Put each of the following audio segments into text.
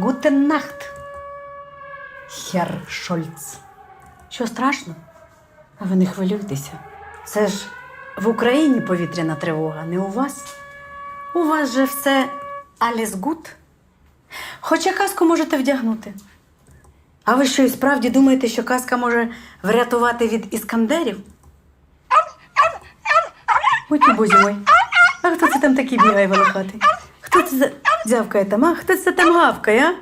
Гутен Нахт. Хер Шольц. Що страшно? А ви не хвилюйтеся. Це ж в Україні повітряна тривога, не у вас. У вас же все Аліс Гуд. Хоча каску можете вдягнути. А ви що і справді думаєте, що казка може врятувати від іскандерів? Ой, бозі мой. А хто це там такий бігає волохатий? Хто це за- дзявкає там, а? Хто це там гавкає, а?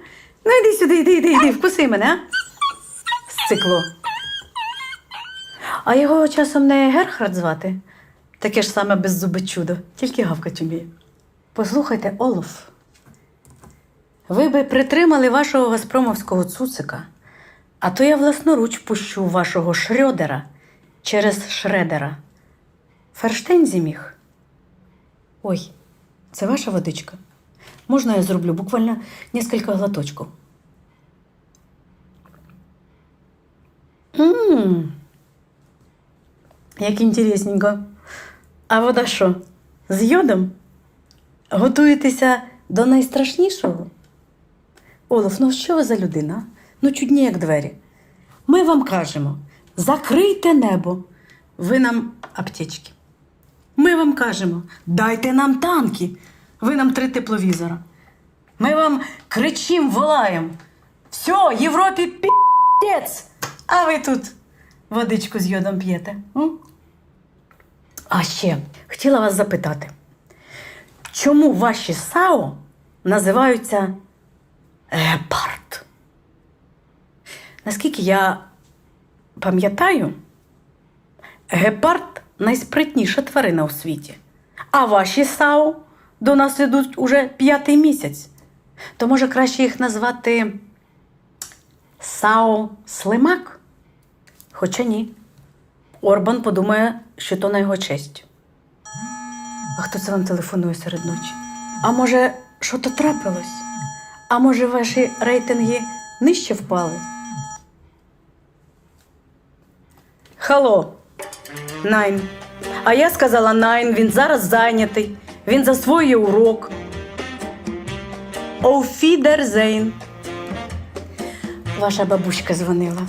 Ну йди сюди, йди, йди, йди, вкуси мене, а? Сцикло. А його часом не Герхард звати? Таке ж саме беззубе чудо, тільки гавкать уміє. Послухайте, Олаф. Ви би притримали вашого газпромовського цуцика, а то я власноруч пущу вашого Шрьодера через Шредера. Ферштейн зіміг. Ой, це ваша водичка. Можна я зроблю буквально несколько глоточків? Ммм, як інтересненько. А вода що? З йодом? Готуєтеся до найстрашнішого? Олаф, ну що ви за людина? Ну, чудні, як двері. Ми вам кажемо: закрийте небо. Ви нам аптечки. Ми вам кажемо, дайте нам танки. Ви нам три тепловізора. Ми вам кричим, волаємо. Все, Європі піць. А ви тут водичку з йодом п'єте. м? А ще хотіла вас запитати, чому ваші САО називаються гепард? Наскільки я пам'ятаю, гепард найспритніша тварина у світі. А ваші САУ до нас ідуть уже п'ятий місяць. То може краще їх назвати САУ Слимак? Хоча ні. Орбан подумає, що то на його честь. А хто це вам телефонує серед ночі? А може, що то трапилось? А може, ваші рейтинги нижче впали? Хало, Найн. А я сказала Найн, він зараз зайнятий. Він засвоює урок. Офідерзейн. Ваша бабуська дзвонила.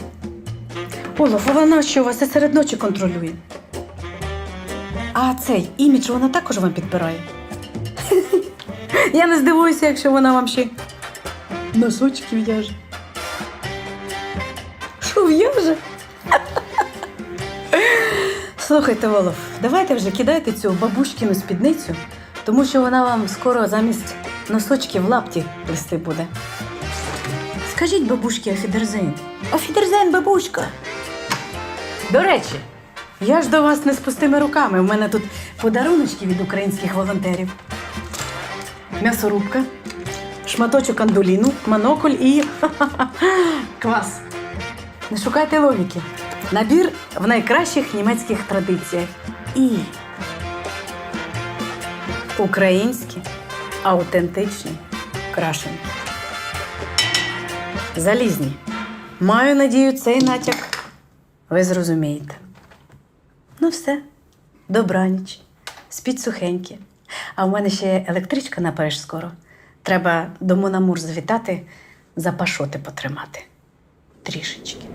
Олаф, вона що вас і серед ночі контролює? А цей імідж вона також вам підбирає. Я не здивуюся, якщо вона вам ще носочки в'яже. Що в'яже? Слухайте, Олаф, давайте вже кидайте цю бабушкину спідницю, тому що вона вам скоро замість носочків лапті плести буде. Скажіть бабушці Офідерзейн. Офідерзейн, бабушка. До речі, я ж до вас не з пустими руками. У мене тут подаруночки від українських волонтерів. М'ясорубка, шматочок андуліну, монокль і квас. Не шукайте логіки. Набір в найкращих німецьких традиціях. І українські аутентичні крашенки. Залізні. Маю надію, цей натяк ви зрозумієте. Ну, все, добраніч, спіть сухенькі. А в мене ще електричка на Париж скоро. Треба до Монамур завітати, запашоти потримати. Трішечки.